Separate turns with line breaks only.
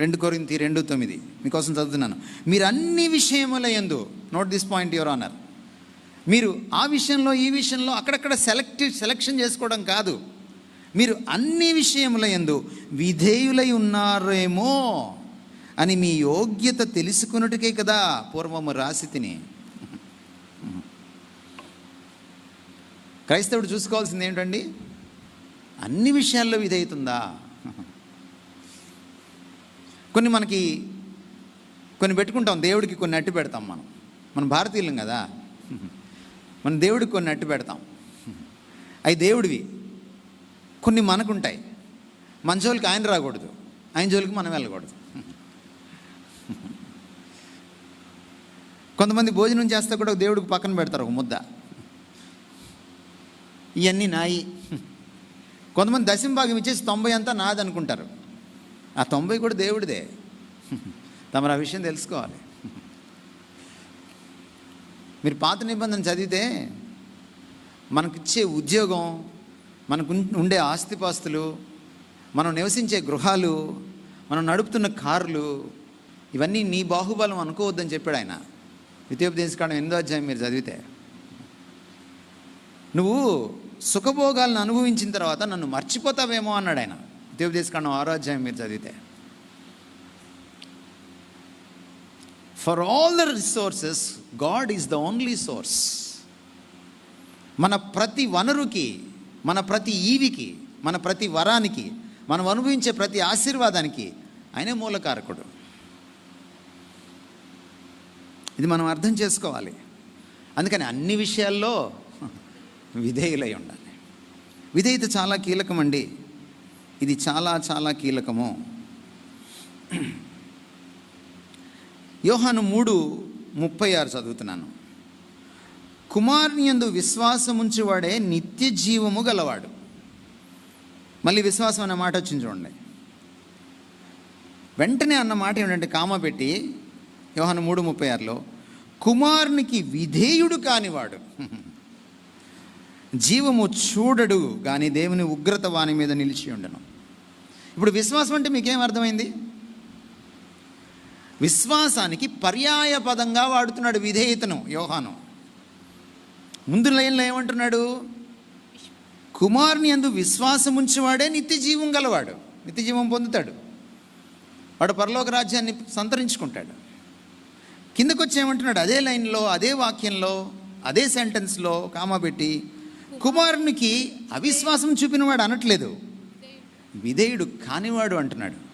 రెండు కొరింతి రెండు తొమ్మిది. మీకోసం చదువుతున్నాను. మీరు అన్ని విషయముల ఎందు note this point your honour మీరు ఆ విషయంలో ఈ విషయంలో అక్కడక్కడ సెలెక్ట్ సెలెక్షన్ చేసుకోవడం కాదు. మీరు అన్ని విషయముల ఎందు విధేయులై ఉన్నారేమో అని మీ యోగ్యత తెలుసుకున్నట్టుకే కదా పూర్వము రాసి తిని క్రైస్తవుడు చూసుకోవాల్సింది ఏంటండి అన్ని విషయాల్లో విధేయుతుందా కొన్ని మనకి కొన్ని పెట్టుకుంటాం దేవుడికి కొన్ని అట్టి పెడతాం మనం. మనం భారతీయులం కదా. మన దేవుడికి కొన్ని అట్టి పెడతాం. అవి దేవుడివి. కొన్ని మనకుంటాయి. మన జోలికి ఆయన రాకూడదు. ఆయన జోలికి మనం వెళ్ళకూడదు. కొంతమంది భోజనం చేస్తే కూడా దేవుడికి పక్కన పెడతారు ఒక ముద్ద. ఇవన్నీ నాయి. కొంతమంది దశం భాగం ఇచ్చేసి తొంభై అంతా నాది అనుకుంటారు ఆ తొంభై కూడా దేవుడిదే. తమరు ఆ విషయం తెలుసుకోవాలి. మీరు పాత నిబంధన చదివితే మనకిచ్చే ఉద్యోగం మనకు ఉండే ఆస్తిపాస్తులు మనం నివసించే గృహాలు మనం నడుపుతున్న కార్లు ఇవన్నీ నీ బాహుబలం అనుకోవద్దని చెప్పాడు ఆయన. ద్వితీయోపదేశకాండం ఎనిమిదో అధ్యాయం మీరు చదివితే. నువ్వు సుఖభోగాలను అనుభవించిన తర్వాత నన్ను మర్చిపోతావేమో అన్నాడు ఆయన. ద్వితీయోపదేశకాండం ఆరాధ్యాయం మీరు చదివితే. For all the resources God is the only source మన ప్రతి వనరుకి మన ప్రతి ఈవికి మన ప్రతి వరానికి మనం అనుభవించే ప్రతి ఆశీర్వాదానికి ఆయనే మూలకారకుడు. ఇది మనం అర్థం చేసుకోవాలి. అందుకని అన్ని విషయాల్లో విధేయులై ఉండాలి. విధేయత చాలా కీలకమండి. ఇది చాలా చాలా కీలకము. యోహాను మూడు ముప్పై ఆరు చదువుతున్నాను. కుమారుని యందు విశ్వాసముంచువాడే నిత్య జీవము గలవాడు. మళ్ళీ విశ్వాసం అనే మాట వచ్చింది చూడండి. వెంటనే అన్న మాట ఏమిటంటే కామ పెట్టి యోహాను మూడు ముప్పై ఆరులో కుమారునికి విధేయుడు కానివాడు. జీవము చూడడు కానీ దేవుని ఉగ్రత వాని మీద నిలిచి ఉండను. ఇప్పుడు విశ్వాసం అంటే మీకేం అర్థమైంది? విశ్వాసానికి పర్యాయ పదంగా వాడుతున్నాడు విధేయతను యోహాను. ముందు లైన్లో ఏమంటున్నాడు? కుమారుని అందు విశ్వాసం ఉంచేవాడే నిత్య జీవం గలవాడు. నిత్య జీవం పొందుతాడు. వాడు పరలోక రాజ్యాన్ని సంతరించుకుంటాడు. కిందకొచ్చి ఏమంటున్నాడు? అదే లైన్లో అదే వాక్యంలో అదే సెంటెన్స్లో కామా పెట్టి కుమారునికి అవిశ్వాసం చూపినవాడు అనట్లేదు. విధేయుడు కానివాడు అంటున్నాడు.